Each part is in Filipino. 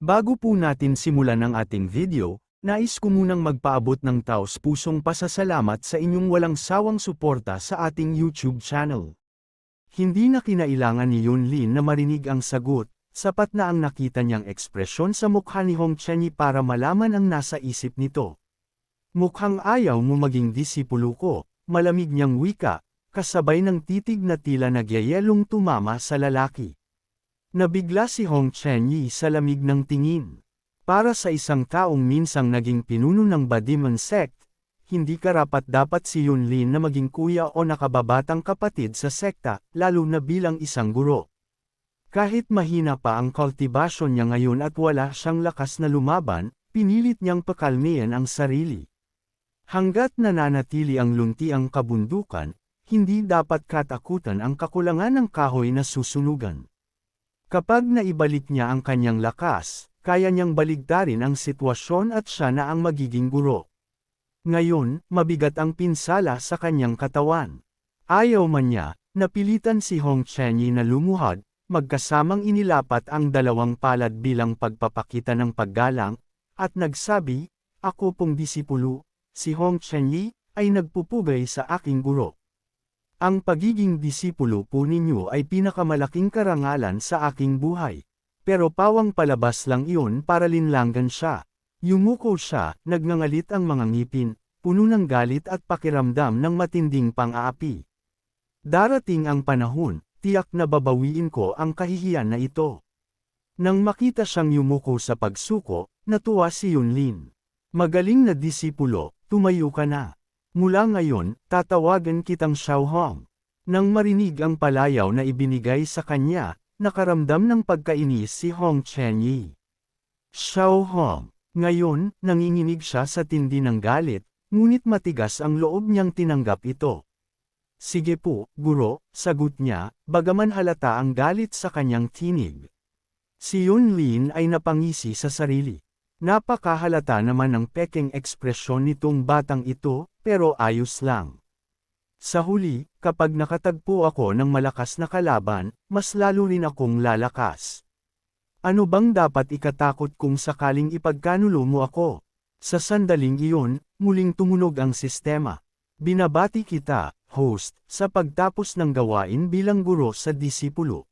Bago po natin simulan ang ating video, nais ko munang magpaabot ng taos pusong pasasalamat sa inyong walang sawang suporta sa ating YouTube channel. Hindi na kinailangan ni Yunlin na marinig ang sagot, sapat na ang nakita niyang ekspresyon sa mukha ni Hong Chenyi para malaman ang nasa isip nito. Mukhang ayaw mo maging disipulo ko, malamig niyang wika, kasabay ng titig na tila nagyayelong tumama sa lalaki. Nabigla si Hong Chenyi sa lamig ng tingin. Para sa isang taong minsang naging pinuno ng Badimon sect, hindi karapat dapat si Yunlin na maging kuya o nakababatang kapatid sa sekta, lalo na bilang isang guro. Kahit mahina pa ang kultibasyon niya ngayon at wala siyang lakas na lumaban, pinilit niyang pakalmihan ang sarili. Hanggat nananatili ang luntiang kabundukan, hindi dapat katakutan ang kakulangan ng kahoy na susunugan. Kapag naibalik niya ang kanyang lakas, kaya niyang baligtarin ang sitwasyon at siya na ang magiging guro. Ngayon, mabigat ang pinsala sa kanyang katawan. Ayaw man niya, napilitan si Hong Chenyi na lumuhad, magkasamang inilapat ang dalawang palad bilang pagpapakita ng paggalang, at nagsabi, ako pong disipulo, si Hong Chenyi, ay nagpupugay sa aking guro. Ang pagiging disipulo po ninyo ay pinakamalaking karangalan sa aking buhay. Pero pawang palabas lang iyon para linlangan siya. Yumuko siya, nagngangalit ang mga ngipin, puno ng galit at pakiramdam ng matinding pang-aapi. Darating ang panahon, tiyak na babawiin ko ang kahihiyan na ito. Nang makita siyang yumuko sa pagsuko, natuwa si Yunlin. Magaling na disipulo, tumayo ka na. Mula ngayon, tatawagan kitang Xiao Hong. Nang marinig ang palayaw na ibinigay sa kanya, nakaramdam ng pagkainis si Hong Chenyi. Xiao Hong. Ngayon, nanginginig siya sa tindi ng galit, ngunit matigas ang loob niyang tinanggap ito. Sige po, guro, sagot niya, bagaman halata ang galit sa kanyang tinig. Si Yunlin ay napangisi sa sarili. Napakahalata naman ang peking ekspresyon nitong batang ito, pero ayos lang. Sa huli, kapag nakatagpo ako ng malakas na kalaban, mas lalo rin akong lalakas. Ano bang dapat ikatakot kung sakaling ipagkanulo mo ako? Sa sandaling iyon, muling tumunog ang sistema. Binabati kita, host, sa pagtapos ng gawain bilang guro sa disipulo.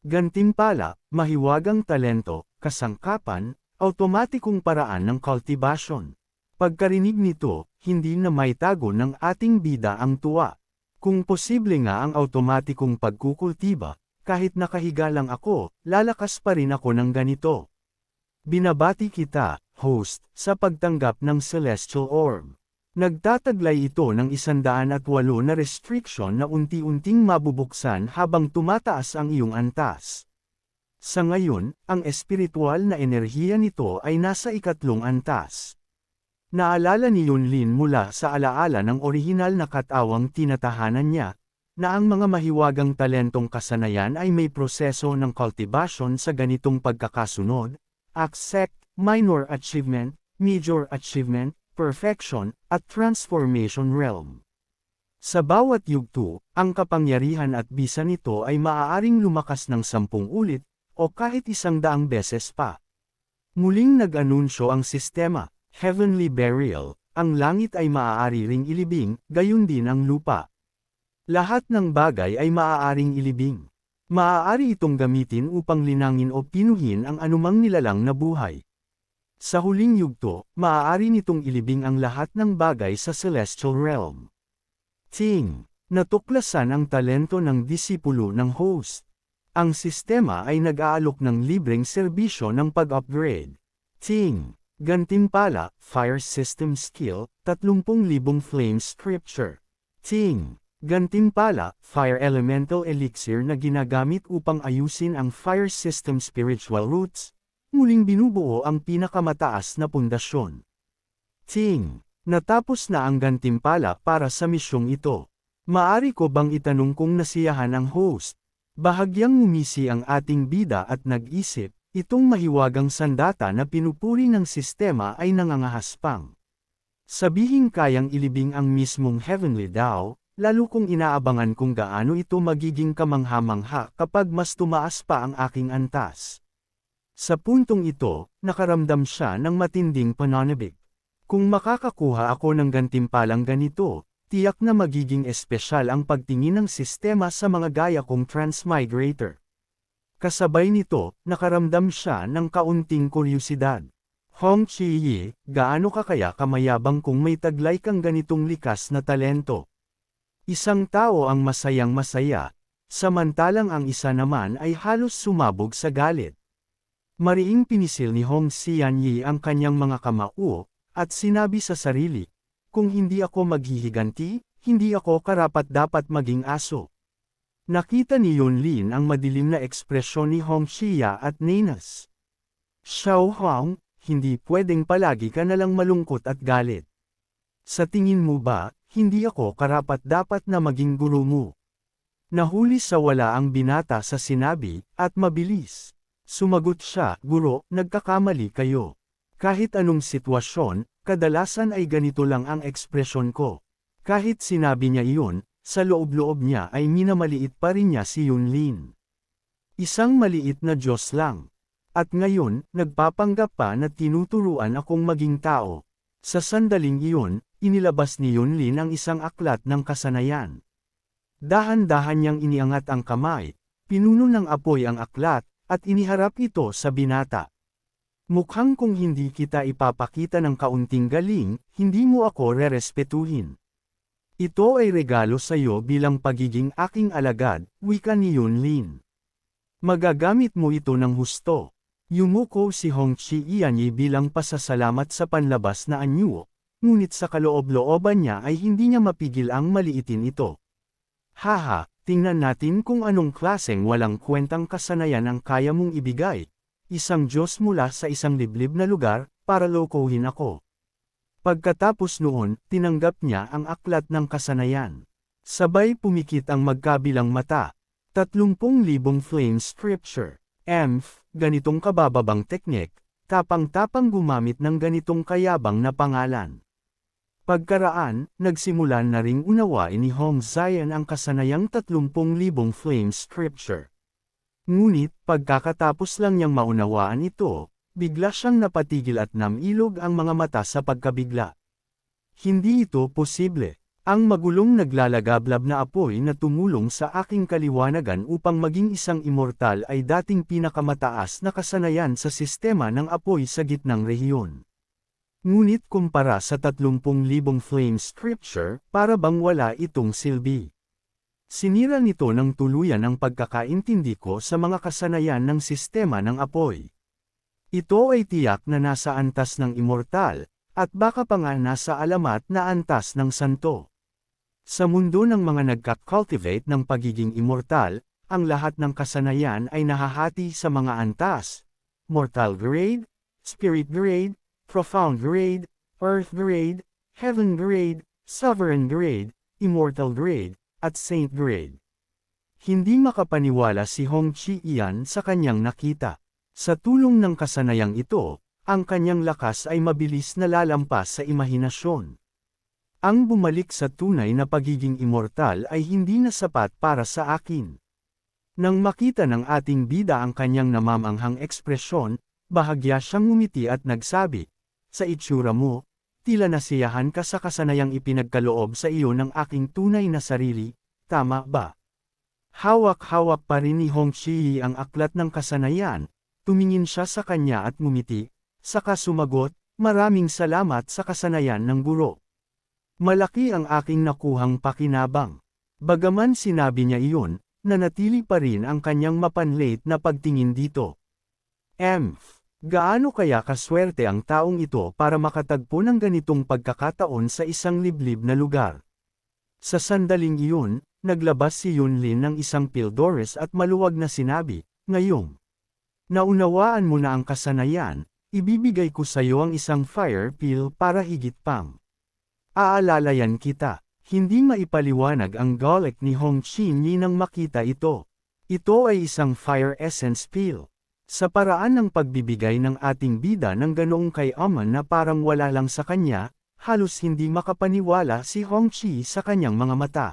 Gantimpala, mahiwagang talento, kasangkapan, automatikong paraan ng cultivation. Pagkarinig nito, hindi na maitago ng ating bida ang tuwa. Kung posible nga ang automatikong pagkukultiba, kahit nakahiga lang ako, lalakas pa rin ako ng ganito. Binabati kita, host, sa pagtanggap ng Celestial Orb. Nagtataglay ito ng 108 na restriction na unti-unting mabubuksan habang tumataas ang iyong antas. Sa ngayon, ang espiritual na enerhiya nito ay nasa ikatlong antas. Naalala ni Yunlin mula sa alaala ng orihinal na katawang tinatahanan niya, na ang mga mahiwagang talentong kasanayan ay may proseso ng cultivation sa ganitong pagkakasunod, accept, minor achievement, major achievement, perfection, at transformation realm. Sa bawat yugto, ang kapangyarihan at bisa nito ay maaaring lumakas ng sampung ulit, o kahit isang daang beses pa. Muling nag-anunsyo ang sistema, heavenly burial, ang langit ay maaari ring ilibing, gayon din ang lupa. Lahat ng bagay ay maaaring ilibing. Maaari itong gamitin upang linangin o pinuhin ang anumang nilalang na buhay. Sa huling yugto, maaari nitong ilibing ang lahat ng bagay sa celestial realm. Ting, natuklasan ang talento ng disipulo ng host. Ang sistema ay nag-aalok ng libreng serbisyo ng pag-upgrade. Ting, Gantimpala, Fire System Skill, 30,000 Flame Scripture. Ting. Gantimpala, Fire Elemental Elixir na ginagamit upang ayusin ang Fire System Spiritual Roots, muling binubuo ang pinakamataas na pundasyon. Ting. Natapos na ang gantimpala para sa misyong ito. Maari ko bang itanong kung nasiyahan ang host? Bahagyang umisi ang ating bida at nag-isip, Itong mahiwagang sandata na pinupuri ng sistema ay nangangahaspang. Sabihing kayang ilibing ang mismong heavenly Tao, lalo kong inaabangan kung gaano ito magiging kamangha-mangha kapag mas tumaas pa ang aking antas. Sa puntong ito, nakaramdam siya ng matinding pananabik. Kung makakakuha ako ng gantimpalang ganito, tiyak na magiging espesyal ang pagtingin ng sistema sa mga gaya kong transmigrator. Kasabay nito, nakaramdam siya ng kaunting kuryosidad. Hong Chi-yi, gaano ka kaya kamayabang kung may taglay kang ganitong likas na talento? Isang tao ang masayang masaya, samantalang ang isa naman ay halos sumabog sa galit. Mariing pinisil ni Hong Xianyi ang kanyang mga kamao, at sinabi sa sarili, kung hindi ako maghihiganti, hindi ako karapat-dapat maging aso. Nakita ni Yunlin ang madilim na ekspresyon ni Hong Xia at Ninas. Xiao Hong, hindi pwedeng palagi ka nalang malungkot at galit. Sa tingin mo ba, hindi ako karapat-dapat na maging guro mo? Nahuli sa wala ang binata sa sinabi, at mabilis. Sumagot siya, Guro, nagkakamali kayo. Kahit anong sitwasyon, kadalasan ay ganito lang ang ekspresyon ko. Kahit sinabi niya iyon, sa loob-loob niya ay minamaliit pa rin niya si Yunlin. Isang maliit na Diyos lang. At ngayon, nagpapanggap pa na tinuturuan akong maging tao. Sa sandaling iyon, inilabas ni Yunlin ang isang aklat ng kasanayan. Dahan-dahan niyang iniangat ang kamay, pinuno ng apoy ang aklat, at iniharap ito sa binata. Mukhang kung hindi kita ipapakita ng kaunting galing, hindi mo ako rerespetuhin. Ito ay regalo sa iyo bilang pagiging aking alagad, wika ni Yunlin. Magagamit mo ito ng husto. Yumuko si Hong Chi Ianyi bilang pasasalamat sa panlabas na anyo, ngunit sa kaloob-looban niya ay hindi niya mapigil ang maliitin ito. Haha, tingnan natin kung anong klaseng walang kwentang kasanayan ang kaya mong ibigay. Isang Diyos mula sa isang liblib na lugar, para lokohin ako. Pagkatapos noon, tinanggap niya ang aklat ng kasanayan. Sabay pumikit ang magkabilang mata. 30,000 flame scripture. Emph, ganitong kabababang teknik, tapang-tapang gumamit ng ganitong kayabang na pangalan. Pagkaraan, nagsimulan na ring unawain ni Hong Zion ang kasanayang 30,000 flame scripture. Ngunit, pagkakatapos lang niyang maunawaan ito, bigla siyang napatigil at namilog ang mga mata sa pagkabigla. Hindi ito posible. Ang magulong naglalagablab na apoy na tumulong sa aking kaliwanagan upang maging isang immortal ay dating pinakamataas na kasanayan sa sistema ng apoy sa gitnang rehiyon. Ngunit kumpara sa 30,000 flame scripture, para bang wala itong silbi. Sinira nito ng tuluyan ang pagkakaintindi ko sa mga kasanayan ng sistema ng apoy. Ito ay tiyak na nasa antas ng immortal, at baka pa nga nasa alamat na antas ng santo. Sa mundo ng mga nagka-cultivate ng pagiging immortal, ang lahat ng kasanayan ay nahahati sa mga antas, mortal grade, spirit grade, profound grade, earth grade, heaven grade, sovereign grade, immortal grade, at saint grade. Hindi makapaniwala si Hong Chi Ian sa kanyang nakita. Sa tulong ng kasanayang ito, ang kanyang lakas ay mabilis na lalampas sa imahinasyon. Ang bumalik sa tunay na pagiging immortal ay hindi na sapat para sa akin. Nang makita ng ating bida ang kanyang namamanghang ekspresyon, bahagya siyang ngumiti at nagsabi, sa itsura mo, tila nasiyahan ka sa kasanayang ipinagkaloob sa iyo ng aking tunay na sarili, tama ba? Hawak-hawak pa rin ni Hong Chi ang aklat ng kasanayan, tumingin siya sa kanya at ngumiti, saka sumagot, maraming salamat sa kasanayan ng guro. Malaki ang aking nakuhang pakinabang. Bagaman sinabi niya iyon, nanatili pa rin ang kanyang mapanlate na pagtingin dito. Emph. Gaano kaya kaswerte ang taong ito para makatagpo ng ganitong pagkakataon sa isang liblib na lugar? Sa sandaling iyon, naglabas si Yunlin ng isang Pildores at maluwag na sinabi, Ngayong, naunawaan mo na ang kasanayan, ibibigay ko sa iyo ang isang fire pill para higit pang. Aalalayan kita, hindi maipaliwanag ang golek ni Hong Chin nang makita ito. Ito ay isang fire essence pill. Sa paraan ng pagbibigay ng ating bida ng ganoong kay Aman na parang wala lang sa kanya, halos hindi makapaniwala si Hong Chi sa kanyang mga mata.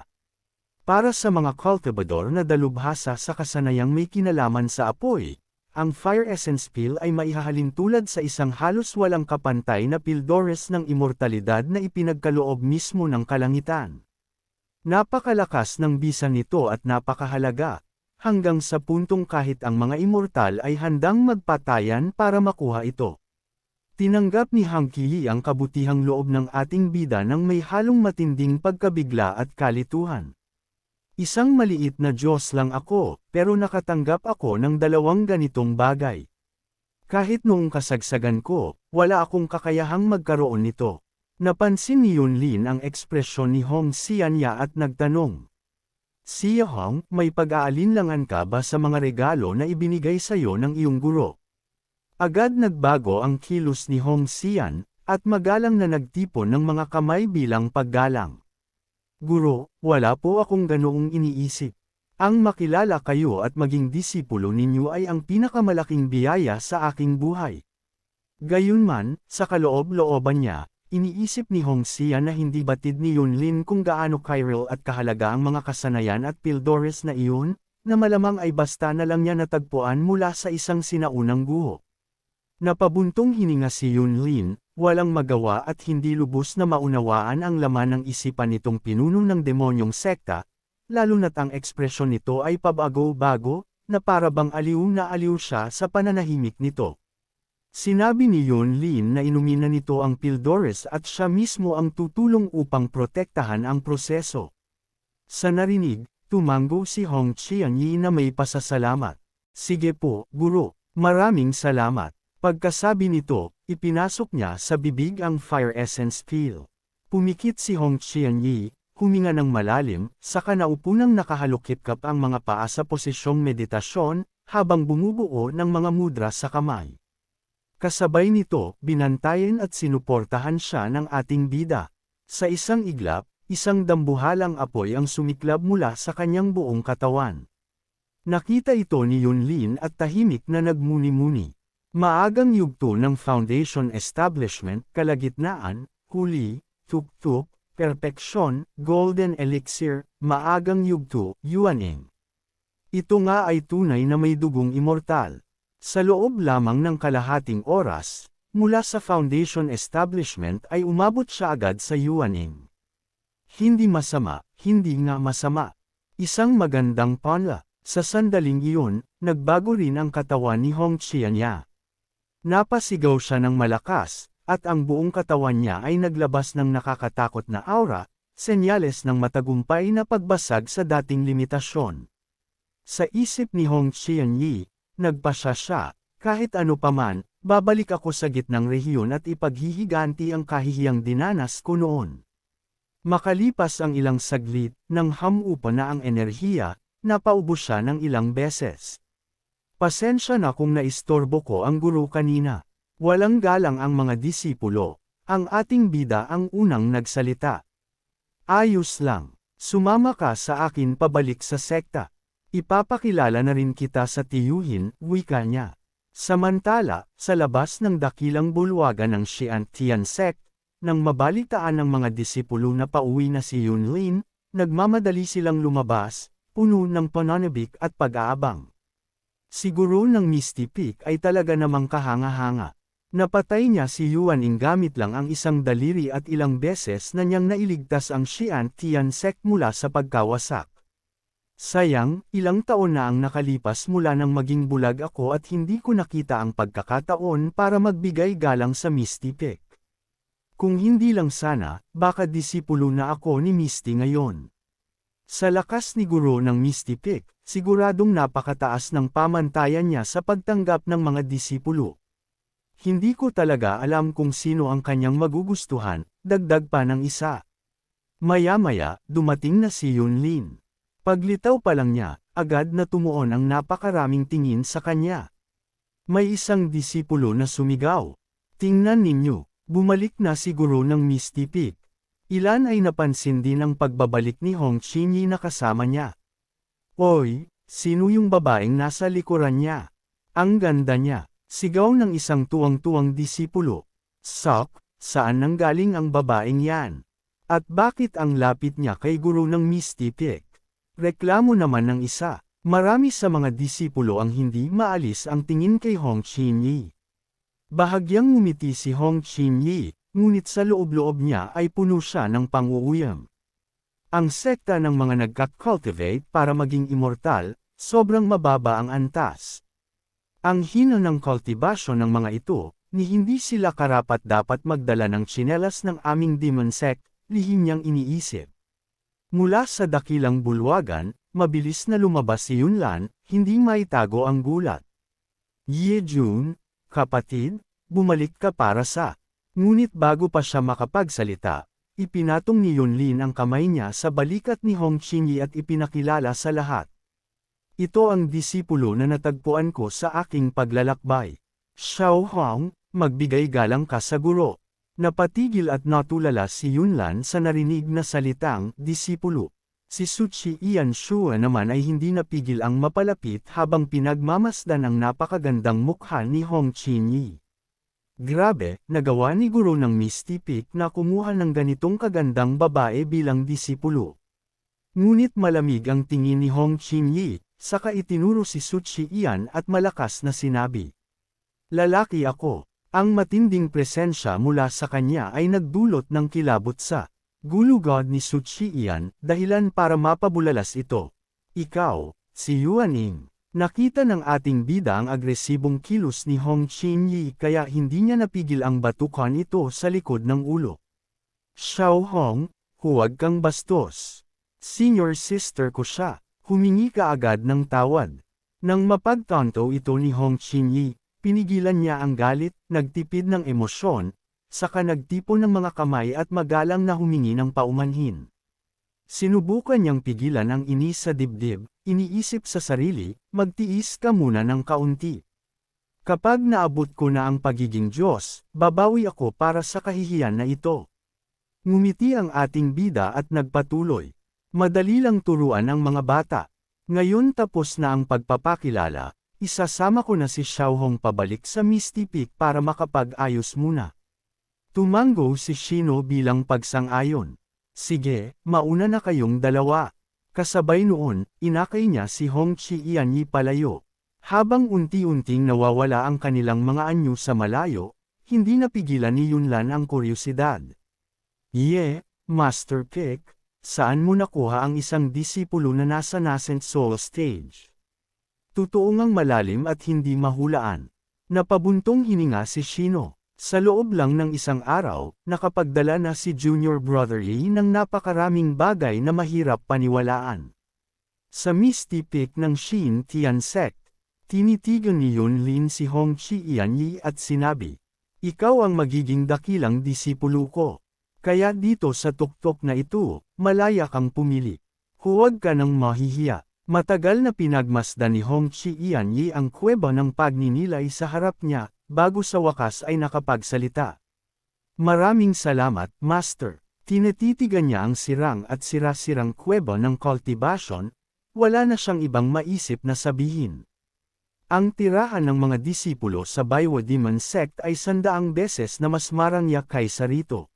Para sa mga cultivador na dalubhasa sa kasanayang may kinalaman sa apoy, ang Fire Essence Pill ay maihahalin tulad sa isang halos walang kapantay na Pildores ng immortalidad na ipinagkaloob mismo ng kalangitan. Napakalakas ng bisa nito at napakahalaga, hanggang sa puntong kahit ang mga immortal ay handang magpatayan para makuha ito. Tinanggap ni Hanky Lee ang kabutihang loob ng ating bida ng may halong matinding pagkabigla at kalituhan. Isang maliit na Diyos lang ako, pero nakatanggap ako ng dalawang ganitong bagay. Kahit noong kasagsagan ko, wala akong kakayahang magkaroon nito. Napansin ni Yunlin ang ekspresyon ni Hong Xianya at nagtanong. Siya Hong, may pag-aalinlangan ka ba sa mga regalo na ibinigay sa iyo ng iyong guro? Agad nagbago ang kilos ni Hong Xian, at magalang na nagtipon ng mga kamay bilang paggalang. Guro, wala po akong ganoong iniisip. Ang makilala kayo at maging disipulo ninyo ay ang pinakamalaking biyaya sa aking buhay. Gayunman, sa kaloob-looban niya, iniisip ni Hong Xia na hindi batid ni Yunlin kung gaano Kyril at kahalaga ang mga kasanayan at Pildores na iyon, na malamang ay basta na lang niya natagpuan mula sa isang sinaunang guho. Napabuntong hininga si Yunlin, Walang magawa at hindi lubos na maunawaan ang laman ng isipan nitong pinuno ng demonyong sekta, lalo na't ang ekspresyon nito ay pabago-bago, na para bang aliw na aliw siya sa pananahimik nito. Sinabi ni Yun Lin na inumin nito ang Pildores at siya mismo ang tutulong upang protektahan ang proseso. Sa narinig, tumango si Hong Qianyi na may pasasalamat. Sige po, guro, maraming salamat. Pagkasabi nito, ipinasok niya sa bibig ang fire essence pill. Pumikit si Hong Qianyi, huminga ng malalim, saka naupo nang nakahalukip-kap ang mga paa sa posisyong meditasyon, habang bumubuo ng mga mudra sa kamay. Kasabay nito, binantayan at sinuportahan siya ng ating bida. Sa isang iglap, isang dambuhalang apoy ang sumiklab mula sa kanyang buong katawan. Nakita ito ni Yunlin at tahimik na nagmuni-muni. Maagang yugto ng foundation establishment, kalagitnaan, huli, tuktuk, perpeksyon, golden elixir, maagang yugto, yuaning. Ito nga ay tunay na may dugong immortal. Sa loob lamang ng kalahating oras, mula sa foundation establishment ay umabot siya agad sa yuaning. Hindi masama, hindi nga masama. Isang magandang panla. Sa sandaling iyon, nagbago rin ang katawan ni Hong Qianya. Napasigaw siya ng malakas, at ang buong katawan niya ay naglabas ng nakakatakot na aura, senyales ng matagumpay na pagbasag sa dating limitasyon. Sa isip ni Hong Qianyi, nagpasya siya, kahit ano paman, babalik ako sa gitnang rehiyon at ipaghihiganti ang kahihiyang dinanas ko noon. Makalipas ang ilang saglit, nang hamupa na ang enerhiya, napaubos siya ng ilang beses. Pasensya na kung naistorbo ko ang guro kanina. Walang galang ang mga disipulo. Ang ating bida ang unang nagsalita. Ayos lang. Sumama ka sa akin pabalik sa sekta. Ipapakilala na rin kita sa tiyuhin, wika niya. Samantala, sa labas ng dakilang bulwagan ng Xian Tian sect, nang mabalitaan ng mga disipulo na pauwi na si Yunlin, nagmamadali silang lumabas, puno ng pananabik at pag-aabang. Siguro ng Misty Peak ay talaga namang kahanga-hanga. Napatay niya si Yuan Ing gamit lang ang isang daliri at ilang beses na niyang nailigtas ang Xian Tian sect mula sa pagkawasak. Sayang, ilang taon na ang nakalipas mula nang maging bulag ako at hindi ko nakita ang pagkakataon para magbigay galang sa Misty Peak. Kung hindi lang sana, baka disipulo na ako ni Misty ngayon. Sa lakas ni Guro ng Misty Peak, siguradong napakataas ng pamantayan niya sa pagtanggap ng mga disipulo. Hindi ko talaga alam kung sino ang kanyang magugustuhan, dagdag pa ng isa. Maya-maya, dumating na si Yunlin. Paglitaw pa lang niya, agad na tumuon ang napakaraming tingin sa kanya. May isang disipulo na sumigaw. Tingnan ninyo, bumalik na siguro ng Misty Peak. Ilan ay napansin din ang pagbabalik ni Hong Chinyi na kasama niya. Oy, sino yung babaeng nasa likuran niya? Ang ganda niya. Sigaw ng isang tuwang-tuwang disipulo. Sok, saan nanggaling ang babaeng yan? At bakit ang lapit niya kay guro ng Misty Peak? Reklamo naman ng isa. Marami sa mga disipulo ang hindi maalis ang tingin kay Hong Chin-yi. Bahagyang ngumiti si Hong Chin-yi, ngunit sa loob-loob niya ay puno siya ng panguuyam. Ang sekta ng mga nagka-cultivate para maging immortal, sobrang mababa ang antas. Ang hina ng cultivation ng mga ito, ni hindi sila karapat dapat magdala ng tsinelas ng aming demon sect, lihim niyang iniisip. Mula sa dakilang bulwagan, mabilis na lumabas si Yunlan, hindi maitago ang gulat. Ye Jun, kapatid, bumalik ka para sa. Ngunit bago pa siya makapagsalita, ipinatong ni Yunlin ang kamay niya sa balikat ni Hong Qingyi at ipinakilala sa lahat. Ito ang disipulo na natagpuan ko sa aking paglalakbay. Xiao Hong, magbigay galang ka sa guro. Napatigil at natulala si Yunlan sa narinig na salitang disipulo. Si Suchi Ian Shua naman ay hindi napigil ang mapalapit habang pinagmamasdan ang napakagandang mukha ni Hong Chin-yi. Grabe, nagawa ni Guro ng Misty Peak na kumuha ng ganitong kagandang babae bilang disipulo. Ngunit malamig ang tingin ni Hong Chin-yi, saka itinuro si Suchi Ian at malakas na sinabi. Lalaki ako. Ang matinding presensya mula sa kanya ay nagdulot ng kilabot sa Gulugod ni Suchi iyan, dahilan para mapabulalas ito. Ikaw, si Yuaning. Nakita ng ating bida ang agresibong kilos ni Hong Chin Yi kaya hindi niya napigil ang batukan ito sa likod ng ulo. Xiao Hong, huwag kang bastos. Senior sister ko siya, humingi ka agad ng tawad. Nang mapagtanto ito ni Hong Chin Yi, pinigilan niya ang galit, nagtipid ng emosyon, saka nagtipon ng mga kamay at magalang na humingi ng paumanhin. Sinubukan niyang pigilan ang inis sa dibdib, iniisip sa sarili, magtiis ka muna ng kaunti. Kapag naabot ko na ang pagiging Diyos, babawi ako para sa kahihiyan na ito. Ngumiti ang ating bida at nagpatuloy. Madali lang turuan ang mga bata. Ngayon tapos na ang pagpapakilala, isasama ko na si Xiaohong pabalik sa Misty Peak para makapag-ayos muna. Tumango si Shino bilang pagsang-ayon. Sige, mauna na kayong dalawa. Kasabay noon, inakay niya si Hong Chi Ianyi palayo. Habang unti-unting nawawala ang kanilang mga anyo sa malayo, hindi napigilan ni Yunlan ang kuryosidad. Ye, Master Pick, saan mo nakuha ang isang disipulo na nasa nascent soul stage? Totoo ngang malalim at hindi mahulaan. Napabuntong hininga si Shino. Sa loob lang ng isang araw, nakapagdala na si Junior Brother Lee ng napakaraming bagay na mahirap paniwalaan. Sa Misty Peak ng Shin Tian Sect, tinitigan ni Yun Lin si Hong Chi Ian Yi at sinabi, Ikaw ang magiging dakilang disipulo ko. Kaya dito sa tuktok na ito, malaya kang pumili. Huwag ka nang mahihiya. Matagal na pinagmasdan ni Hong Chi Ian Yi ang kuweba ng pagninilay sa harap niya, bago sa wakas ay nakapagsalita. Maraming salamat, Master. Tinetitigan niya ang sirang at sira-sirang kuweba ng cultivation, wala na siyang ibang maisip na sabihin. Ang tirahan ng mga disipulo sa Baiwa Demon Sect ay sandaang beses na mas marangya kaysa rito.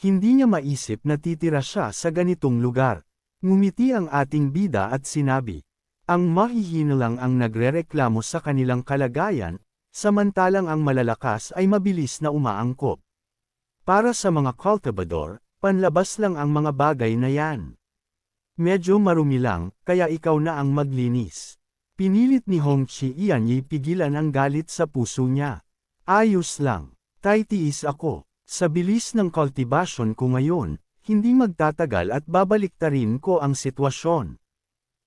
Hindi niya maisip na titira siya sa ganitong lugar. Ngumiti ang ating bida at sinabi, ang mahihina lang ang nagrereklamo sa kanilang kalagayan, samantalang ang malalakas ay mabilis na umaangkop. Para sa mga cultivador, panlabas lang ang mga bagay na yan. Medyo marumi lang, kaya ikaw na ang maglinis. Pinilit ni Hong Chi iyan pigilan ang galit sa puso niya. Ayos lang, taitiis ako. Sa bilis ng cultivation ko ngayon, hindi magtatagal at babaliktarin ko ang sitwasyon.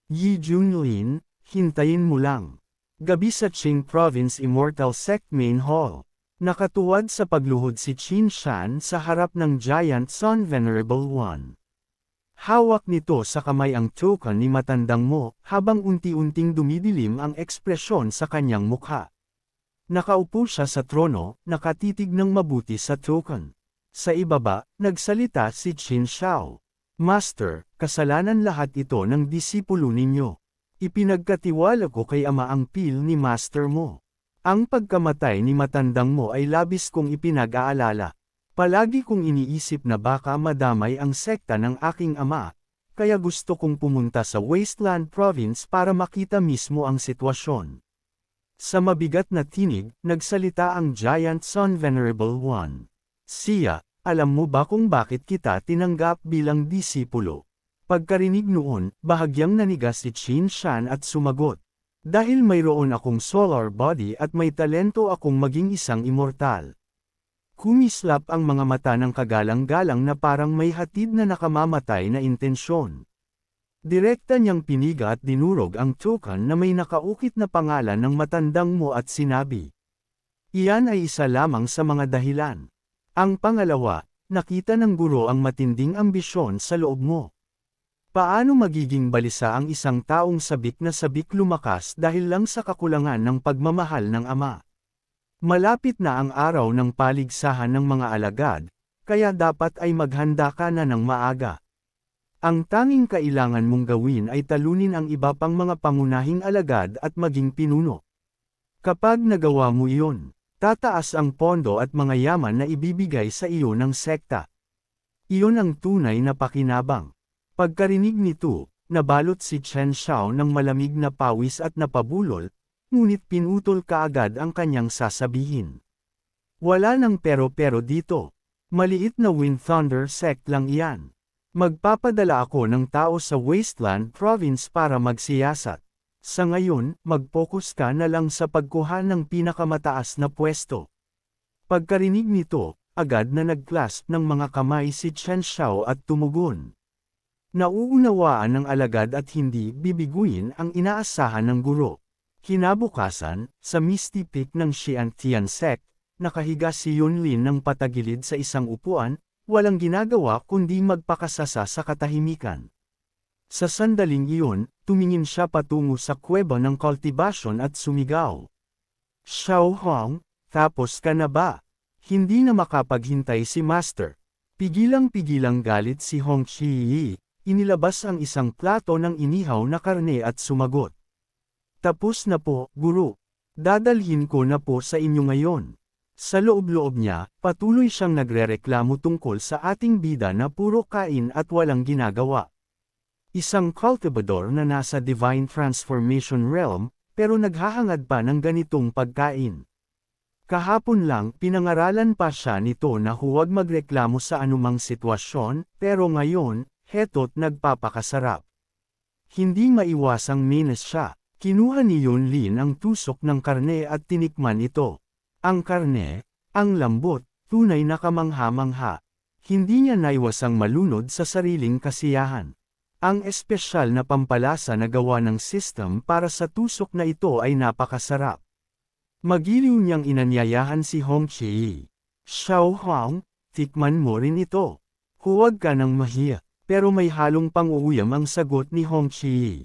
Yi Junlin, hintayin mo lang. Gabi sa Qing Province Immortal Sect Main Hall. Nakatuwad sa pagluhod si Qin Shan sa harap ng Giant Sun Venerable One. Hawak nito sa kamay ang token ni matandang mo, habang unti-unting dumidilim ang ekspresyon sa kanyang mukha. Nakaupo siya sa trono, nakatitig ng mabuti sa token. Sa ibaba, nagsalita si Qin Xiao. Master, kasalanan lahat ito ng disipulo ninyo. Ipinagkatiwala ko kay ama ang pil ni master mo. Ang pagkamatay ni matandang mo ay labis kong ipinag-aalala. Palagi kong iniisip na baka madamay ang sekta ng aking ama, kaya gusto kong pumunta sa Wasteland Province para makita mismo ang sitwasyon. Sa mabigat na tinig, nagsalita ang Giant Son Venerable One. Siya, alam mo ba kung bakit kita tinanggap bilang disipulo? Pagkarinig noon, bahagyang nanigas si Chin Shan at sumagot. Dahil mayroon akong solar body at may talento akong maging isang immortal. Kumislap ang mga mata ng kagalang-galang na parang may hatid na nakamamatay na intensyon. Direkta niyang piniga at dinurog ang token na may nakaukit na pangalan ng matandang mo at sinabi. Iyan ay isa lamang sa mga dahilan. Ang pangalawa, nakita ng guro ang matinding ambisyon sa loob mo. Paano magiging balisa ang isang taong sabik na sabik lumakas dahil lang sa kakulangan ng pagmamahal ng ama? Malapit na ang araw ng paligsahan ng mga alagad, kaya dapat ay maghanda ka na ng maaga. Ang tanging kailangan mong gawin ay talunin ang iba pang mga pangunahing alagad at maging pinuno. Kapag nagawa mo iyon, tataas ang pondo at mga yaman na ibibigay sa iyo ng sekta. Iyon ang tunay na pakinabang. Pagkarinig nito, nabalot si Chen Xiao ng malamig na pawis at napabulol, ngunit pinutol kaagad ang kanyang sasabihin. Wala nang pero-pero dito. Maliit na Wind Thunder sect lang iyan. Magpapadala ako ng tao sa Wasteland Province para magsiyasat. Sa ngayon, mag-focus ka na lang sa pagkuha ng pinakamataas na pwesto. Pagkarinig nito, agad na nag-clasp ng mga kamay si Chen Xiao at tumugon. Nauunawaan ng alagad at hindi bibiguin ang inaasahan ng guro. Kinabukasan, sa Misty Peak ng Xiantian Sect, nakahiga si Yunlin ng patagilid sa isang upuan, walang ginagawa kundi magpakasasa sa katahimikan. Sa sandaling iyon, tumingin siya patungo sa kuweba ng cultivation at sumigaw. Xiao Huang, tapos ka na ba? Hindi na makapaghintay si Master. Pigilang-pigilang galit si Hong Chi inilabas ang isang plato ng inihaw na karne at sumagot. Tapos na po, guru. Dadalhin ko na po sa inyo ngayon. Sa loob-loob niya, patuloy siyang nagrereklamo tungkol sa ating bida na puro kain at walang ginagawa. Isang cultivador na nasa Divine Transformation Realm, pero naghahangad pa ng ganitong pagkain. Kahapon lang pinangaralan pa siya nito na huwag magreklamo sa anumang sitwasyon, pero ngayon, heto't nagpapakasarap. Hindi maiwasang minus siya. Kinuha ni Yunlin ang tusok ng karne at tinikman ito. Ang karne, ang lambot, tunay na kamangha-mangha. Hindi niya naiwasang malunod sa sariling kasiyahan. Ang espesyal na pampalasa na gawa ng system para sa tusok na ito ay napakasarap. Magiliw niyang inanyayahan si Hong Chi. Xiao Huang, tikman mo rin ito. Huwag ka nang mahiya, pero may halong pang-uuyam ang sagot ni Hong Chi.